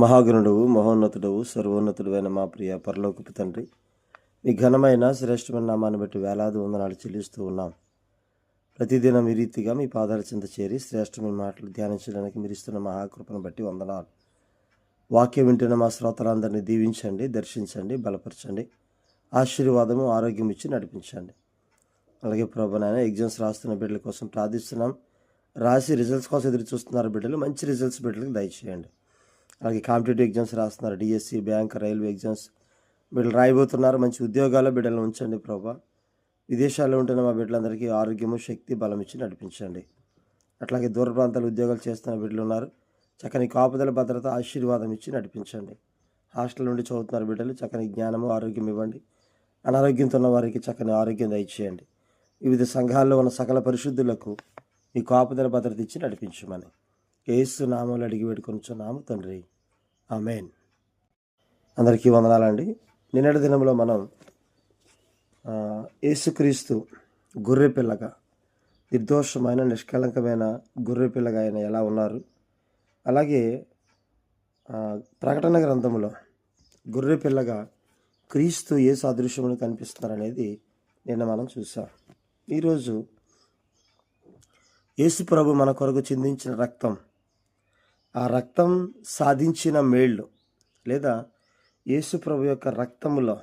మహాగణుడు మహోన్నతుడు సర్వోన్నతుడు అయిన మా ప్రియ పరలోకపు తండ్రి మీ ఘనమైన శ్రేష్టమైన నామాన్ని బట్టి వేలాది వందనాలు చెల్లిస్తూ ఉన్నాం. ప్రతిదినం ఈ రీతిగా మీ పాదాల చింత చేరి శ్రేష్టమైన మాటలు ధ్యానించడానికి మీరు ఇస్తున్న మహాకృపను బట్టి వందనాలు. వాక్యం వింటున్న మా శ్రోతలందరినీ దీవించండి దర్శించండి బలపరచండి ఆశీర్వాదము ఆరోగ్యం ఇచ్చి నడిపించండి. అలాగే ప్రభునాయన ఎగ్జామ్స్ రాస్తున్న బిడ్డల కోసం ప్రార్థిస్తున్నాం. రాసి రిజల్ట్స్ కోసం ఎదురు చూస్తున్నారు బిడ్డలు. మంచి రిజల్ట్స్ బిడ్డలకు దయచేయండి. అలాగే కాంపిటేటివ్ ఎగ్జామ్స్ రాస్తున్నారు. DSC bank railway exams. బిడ్డలు రాయబోతున్నారు. మంచి ఉద్యోగాల్లో బిడ్డలను ఉంచండి ప్రభా. విదేశాల్లో ఉంటున్న మా బిడ్డలందరికీ ఆరోగ్యము శక్తి బలం ఇచ్చి నడిపించండి. అట్లాగే దూర ప్రాంతాల ఉద్యోగాలు చేస్తున్న బిడ్డలు ఉన్నారు. చక్కని కాపుదల భద్రత ఆశీర్వాదం ఇచ్చి నడిపించండి. హాస్టల్ నుండి చదువుతున్నారు బిడ్డలు. చక్కని జ్ఞానము ఆరోగ్యం ఇవ్వండి. అనారోగ్యంతో ఉన్న వారికి చక్కని ఆరోగ్యం దయచేయండి. వివిధ సంఘాల్లో ఉన్న సకల పరిశుద్ధులకు మీ కాపుదల భద్రత ఇచ్చి నడిపించమని. ఏసు నామాలు అడిగి వేడుకొనిచున్నాము తండ్రి. ఆమెన్. అందరికీ వందనాలండి. నిన్నటి దినంలో మనం ఏసుక్రీస్తు గొర్రెపిల్లగా గొర్రె పిల్లగా నిర్దోషమైన నిష్కలంకమైన గొర్రె పిల్లగా ఆయన ఎలా ఉన్నారు? అలాగే ప్రకటన గ్రంథంలో గొర్రె పిల్లగా క్రీస్తు ఏ సాదృశ్యములు కనిపిస్తున్నారనేది నిన్న మనం చూసాం. ఈరోజు యేసు ప్రభు మన కొరకు చిందించిన రక్తం ఆ రక్తం సాధించిన మేళ్ళు లేదా యేసుప్రభు యొక్క రక్తములో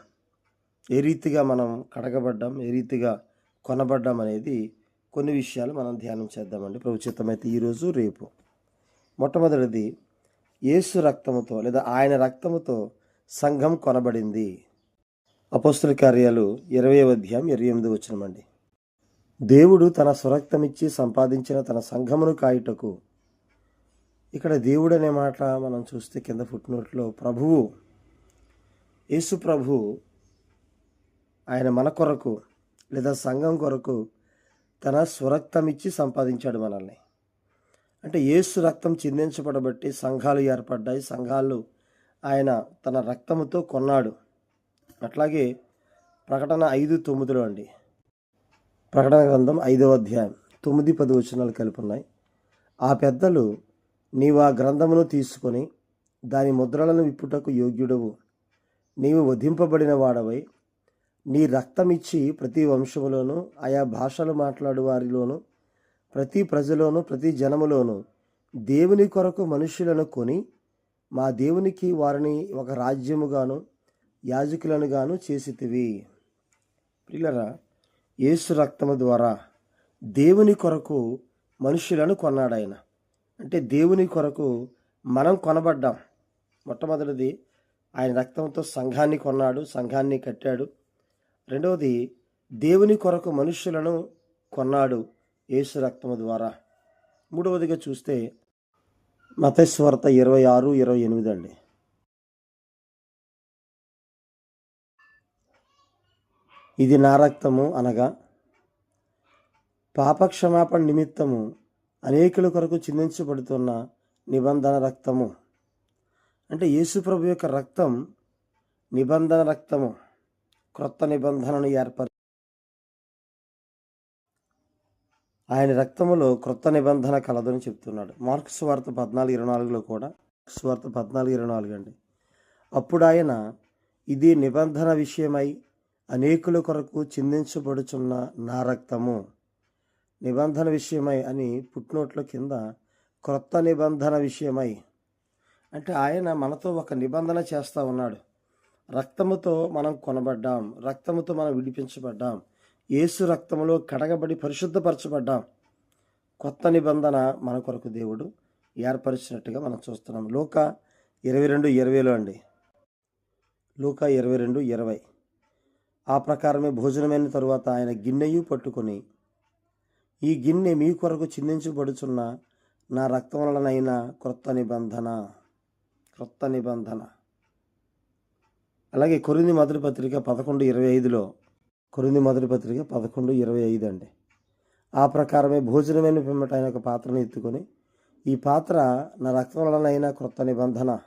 ఏ రీతిగా మనం కడగబడ్డాం ఏ రీతిగా కొనబడ్డాం అనేది కొన్ని విషయాలు మనం ధ్యానం చేద్దామండి. ప్రభు ఈరోజు రేపు. మొట్టమొదటిది యేసు రక్తముతో లేదా ఆయన రక్తముతో సంఘం కొనబడింది. అపోస్తుల కార్యాలు ఇరవై అధ్యాయం ఇరవై ఎనిమిది వచ్చినమండి దేవుడు తన స్వరక్తమిచ్చి సంపాదించిన తన సంఘమును కాయుటకు ఇక్కడ దేవుడు అనే మాట మనం చూస్తే కింద ఫుట్నోట్లో ప్రభువు యేసు ప్రభు ఆయన మన కొరకు లేదా సంఘం కొరకు తన స్వరక్తమిచ్చి సంపాదించాడు మనల్ని. అంటే యేసు రక్తం చిందించబడబట్టి సంఘాలు ఏర్పడ్డాయి సంఘాలు ఆయన తన రక్తముతో కొన్నాడు. అట్లాగే ప్రకటన ఐదు తొమ్మిదిలో అండి. ప్రకటన గ్రంథం ఐదవ అధ్యాయం తొమ్మిది పది వచనాలు కలిపి ఉన్నాయి. ఆ పెద్దలు నీవు ఆ గ్రంథమును తీసుకొని దాని ముద్రలను విప్పుటకు యోగ్యుడవు. నీవు వధింపబడిన వాడవై నీ రక్తమిచ్చి ప్రతి వంశములోనూ ఆయా భాషలు మాట్లాడు వారిలోనూ ప్రతి ప్రజలోనూ ప్రతి జనములోనూ దేవుని కొరకు మనుషులను కొని మా దేవునికి వారిని ఒక రాజ్యముగాను యాజకులను గాను చేసితివి. పిల్లరా యేసు రక్తము ద్వారా దేవుని కొరకు మనుషులను కొన్నాడు ఆయన అంటే దేవుని కొరకు మనం కొనబడ్డాం. మొట్టమొదటిది ఆయన రక్తంతో సంఘాన్ని కొన్నాడు సంఘాన్ని కట్టాడు. రెండవది దేవుని కొరకు మనుషులను కొన్నాడు యేసు రక్తము ద్వారా. మూడవదిగా చూస్తే మతేశ్వరత ఇరవై ఆరు ఇరవై ఎనిమిది అండి. ఇది నా రక్తము అనగా పాపక్షమాపణ నిమిత్తము అనేకుల కొరకు చిందించబడుతున్న నిబంధన రక్తము. అంటే యేసుప్రభు యొక్క రక్తం నిబంధన రక్తము క్రొత్త నిబంధనను ఏర్పరి ఆయన రక్తములో క్రొత్త నిబంధన కలదని చెప్తున్నాడు. మార్క్స్ వార్త పద్నాలుగు ఇరవై నాలుగులో కూడా మార్క్స్ వార్త పద్నాలుగు ఇరవై నాలుగు అండి. అప్పుడు ఆయన ఇది నిబంధన విషయమై అనేకుల కొరకు చిందించబడుచున్న నా రక్తము. నిబంధన విషయమై అని పుట్నోట్ల కింద క్రొత్త నిబంధన విషయమై. అంటే ఆయన మనతో ఒక నిబంధన చేస్తూ ఉన్నాడు. రక్తముతో మనం కొనబడ్డాం. రక్తముతో మనం విడిపించబడ్డాం. యేసు రక్తములో కడగబడి పరిశుద్ధపరచబడ్డాం. కొత్త నిబంధన మన కొరకు దేవుడు ఏర్పరిచినట్టుగా మనం చూస్తున్నాం. లోక ఇరవై రెండు ఇరవైలో అండి. లోక ఇరవై రెండు ఇరవై. ఆ ప్రకారమే భోజనమైన తరువాత ఆయన గిన్నెయు పట్టుకొని ఈ గిన్నె మీ కొరకు చిందించబడుచున్న నా రక్తం వలనైన క్రొత్త నిబంధన క్రొత్త నిబంధన. అలాగే కొరింది మొదటి పత్రిక పదకొండు ఇరవై ఐదులో కొరింది మొదటి పత్రిక పదకొండు ఇరవై ఐదు అండి. ఆ ప్రకారమే భోజనమైన పిమ్మట ఆయన ఒక పాత్రను ఎత్తుకొని ఈ పాత్ర నా రక్తం వలనైన క్రొత్త నిబంధన.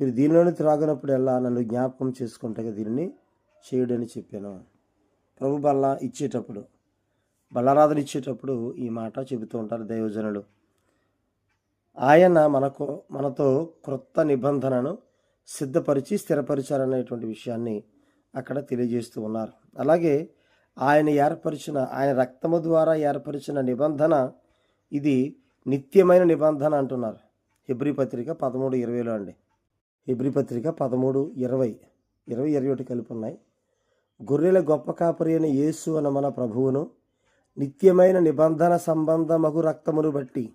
మీరు దీనిలోని త్రాగినప్పుడల్లా నన్ను జ్ఞాపకం చేసుకుంటే దీనిని చేయుడని చెప్పాను. ప్రభు బల్ల ఇచ్చేటప్పుడు బలారాధన ఇచ్చేటప్పుడు ఈ మాట చెబుతూ ఉంటారు దైవజనులు. ఆయన మనకు మనతో క్రొత్త నిబంధనను సిద్ధపరిచి స్థిరపరిచారనేటువంటి విషయాన్ని అక్కడ తెలియజేస్తూ ఉన్నారు. అలాగే ఆయన ఏర్పరిచిన ఆయన రక్తము ద్వారా ఏర్పరిచిన నిబంధన ఇది నిత్యమైన నిబంధన అంటున్నారు. హిబ్రి పత్రిక పదమూడు ఇరవైలో అండి. హెబ్రి పత్రిక పదమూడు ఇరవై ఇరవై ఇరవై ఒకటి కలిపి ఉన్నాయి. గొర్రెల గొప్ప కాపరి అయిన యేసు అన్న మన ప్రభువును నిత్యమైన నిబంధన సంబంధమగు రక్తమును బట్టి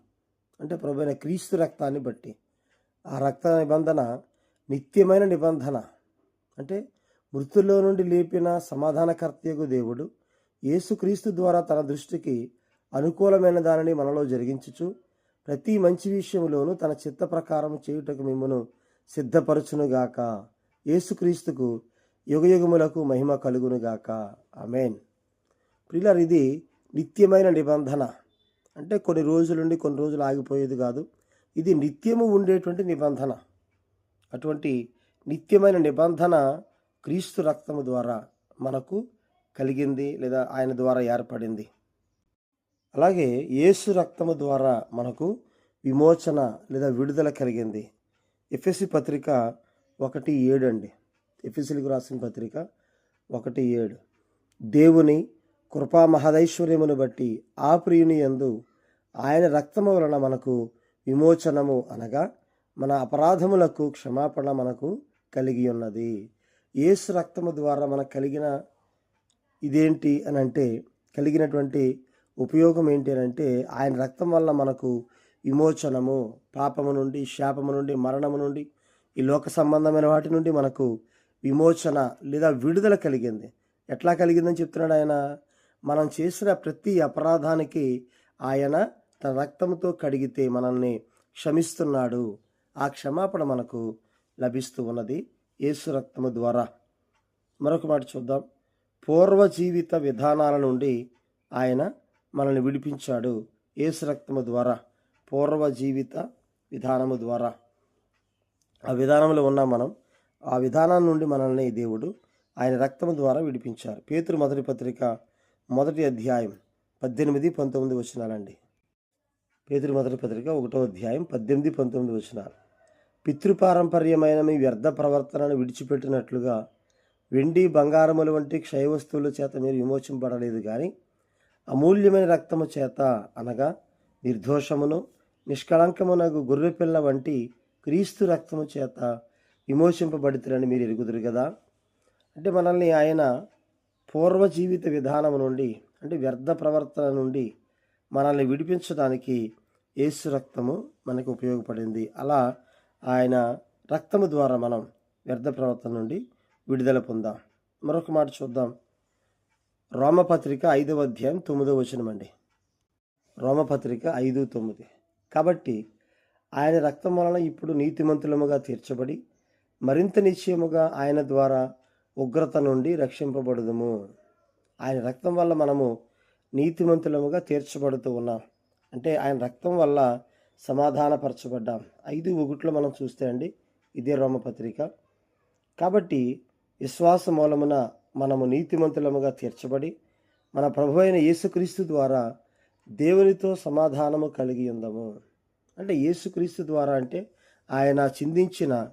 అంటే ప్రభు అయిన క్రీస్తు రక్తాన్ని బట్టి. ఆ రక్త నిబంధన నిత్యమైన నిబంధన అంటే మృతుల్లో నుండి లేపిన సమాధానకర్తయగు దేవుడు యేసుక్రీస్తు ద్వారా తన దృష్టికి అనుకూలమైన దానిని మనలో జరిగించుచు ప్రతి మంచి విషయంలోనూ తన చిత్త ప్రకారం చేయుటకు మిమ్మను సిద్ధపరచునుగాక. యేసుక్రీస్తుకు యుగయుగములకు మహిమ కలుగునుగాక. అమెన్ ప్రిలర్ ఇది నిత్యమైన నిబంధన. అంటే కొన్ని రోజుల నుండి కొన్ని రోజులు ఆగిపోయేది కాదు. ఇది నిత్యము ఉండేటువంటి నిబంధన. అటువంటి నిత్యమైన నిబంధన క్రీస్తు రక్తము ద్వారా మనకు కలిగింది లేదా ఆయన ద్వారా ఏర్పడింది. అలాగే యేసు రక్తము ద్వారా మనకు విమోచన లేదా విడుదల కలిగింది. ఎఫ్ఎస్సి పత్రిక ఒకటి ఏడు అండి. ఎఫ్ఎస్సీలకు రాసిన పత్రిక ఒకటి ఏడు. దేవుని కృపా మహదైశ్వర్యమును బట్టి ఆ ప్రియుని యందు ఆయన రక్తము వలన మనకు విమోచనము అనగా మన అపరాధములకు క్షమాపణ మనకు కలిగి ఉన్నది. ఏసు రక్తము ద్వారా మనకు కలిగిన ఇదేంటి అని అంటే కలిగినటువంటి ఉపయోగం ఏంటి అని అంటే ఆయన రక్తం వల్ల మనకు విమోచనము పాపము నుండి శాపము నుండి మరణము నుండి ఈ లోక సంబంధమైన వాటి నుండి మనకు విమోచన లేదా విడుదల కలిగింది. ఎట్లా కలిగిందని చెప్తున్నాడు ఆయన? మనం చేసిన ప్రతి అపరాధానికి ఆయన తన రక్తంతో కడిగితే మనల్ని క్షమిస్తున్నాడు. ఆ క్షమాపణ మనకు లభిస్తూ ఉన్నది యేసు రక్తము ద్వారా. మరొక మాట చూద్దాం. పూర్వ జీవిత విధానాల నుండి ఆయన మనల్ని విడిపించాడు యేసు రక్తము ద్వారా. పూర్వ జీవిత విధానము ద్వారా. ఆ విధానంలో ఉన్నాం మనం. ఆ విధానం నుండి మనల్ని దేవుడు ఆయన రక్తము ద్వారా విడిపించారు. పేతురు మొదటి పత్రిక మొదటి అధ్యాయం పద్దెనిమిది పంతొమ్మిది వచనాలండి. పేతురు మొదటి పత్రిక ఒకటో అధ్యాయం పద్దెనిమిది పంతొమ్మిది వచనాలు. పితృపారంపర్యమైన మీ వ్యర్థ ప్రవర్తనను విడిచిపెట్టినట్లుగా వెండి బంగారముల వంటి క్షయ వస్తువుల చేత మీరు విమోచింపడలేదు కానీ అమూల్యమైన రక్తము చేత అనగా నిర్దోషమును నిష్కళంకమునకు గొర్రెపిల్ల వంటి క్రీస్తు రక్తము చేత విమోచింపబడుతురని మీరు ఎరుగుదురు కదా అంటే మనల్ని ఆయన పూర్వ జీవిత విధానం నుండి అంటే వ్యర్థ ప్రవర్తన నుండి మనల్ని విడిపించడానికి యేసు రక్తము మనకు ఉపయోగపడింది. అలా ఆయన రక్తము ద్వారా మనం వ్యర్థ ప్రవర్తన నుండి విడుదల పొందాం. మరొక మాట చూద్దాం. రోమపత్రిక ఐదవ అధ్యాయం తొమ్మిదవ వచనం అండి. రోమపత్రిక ఐదు తొమ్మిది. కాబట్టి ఆయన రక్తం వలన ఇప్పుడు నీతిమంతులముగా తీర్చబడి మరింత నిశ్చయముగా ఆయన ద్వారా ఉగ్రత నుండి రక్షింపబడదుము. ఆయన రక్తం వల్ల మనము నీతిమంతులముగా తీర్చబడుతూ ఉన్నాం. అంటే ఆయన రక్తం వల్ల సమాధానపరచబడ్డాం. ఐదు ఒకటిలో మనం చూస్తే అండి ఇదే రోమపత్రిక. కాబట్టి విశ్వాస మూలమున మనము నీతిమంతులముగా తీర్చబడి మన ప్రభు అయిన యేసుక్రీస్తు ద్వారా దేవునితో సమాధానము కలిగి ఉందము. అంటే యేసుక్రీస్తు ద్వారా అంటే ఆయన చిందించిన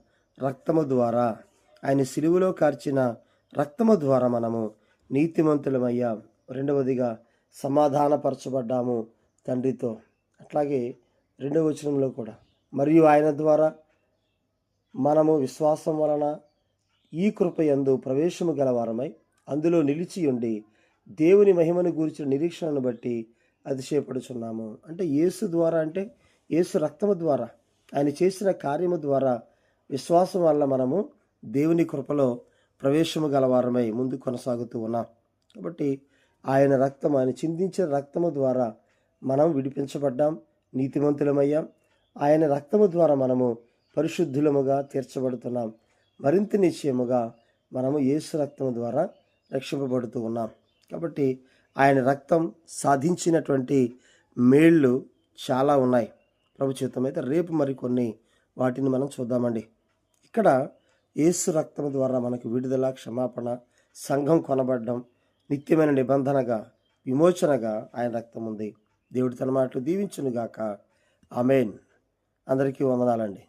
రక్తము ద్వారా. ఆయన సిలువలో కార్చిన రక్తము ద్వారా మనము నీతిమంతులమయ్యాం. రెండవదిగా సమాధానపరచబడ్డాము తండ్రితో. అట్లాగే రెండవ వచనంలో కూడా. మరియు ఆయన ద్వారా మనము విశ్వాసం వలన ఈ కృప యందు ప్రవేశము గలవారమై అందులో నిలిచి ఉండి దేవుని మహిమను గురించిన నిరీక్షణను బట్టి అతిశయపడుచున్నాము. అంటే యేసు ద్వారా అంటే యేసు రక్తము ద్వారా ఆయన చేసిన కార్యము ద్వారా విశ్వాసం వల్ల మనము దేవుని కృపలో ప్రవేశము గలవారమై ముందు కొనసాగుతూ ఉన్నాం. కాబట్టి ఆయన రక్తం ఆయన చిందించిన రక్తము ద్వారా మనం విడిపించబడ్డాం నీతిమంతులమయ్యాం. ఆయన రక్తము ద్వారా మనము పరిశుద్ధులముగా తీర్చబడుతున్నాం. మరింత నిశ్చయముగా మనము యేసు రక్తము ద్వారా రక్షింపబడుతూ ఉన్నాం. కాబట్టి ఆయన రక్తం సాధించినటువంటి మేళ్ళు చాలా ఉన్నాయి. ప్రభుత్వం అయితే రేపు మరికొన్ని వాటిని మనం చూద్దామండి. ఇక్కడ ఏసు రక్తం ద్వారా మనకు విడుదల క్షమాపణ సంఘం కొనబడడం నిత్యమైన నిబంధనగా విమోచనగా ఆయన రక్తం ఉంది. దేవుడి తన మాటలు దీవించునుగాక. ఆమెన్. అందరికీ వందనాలండి.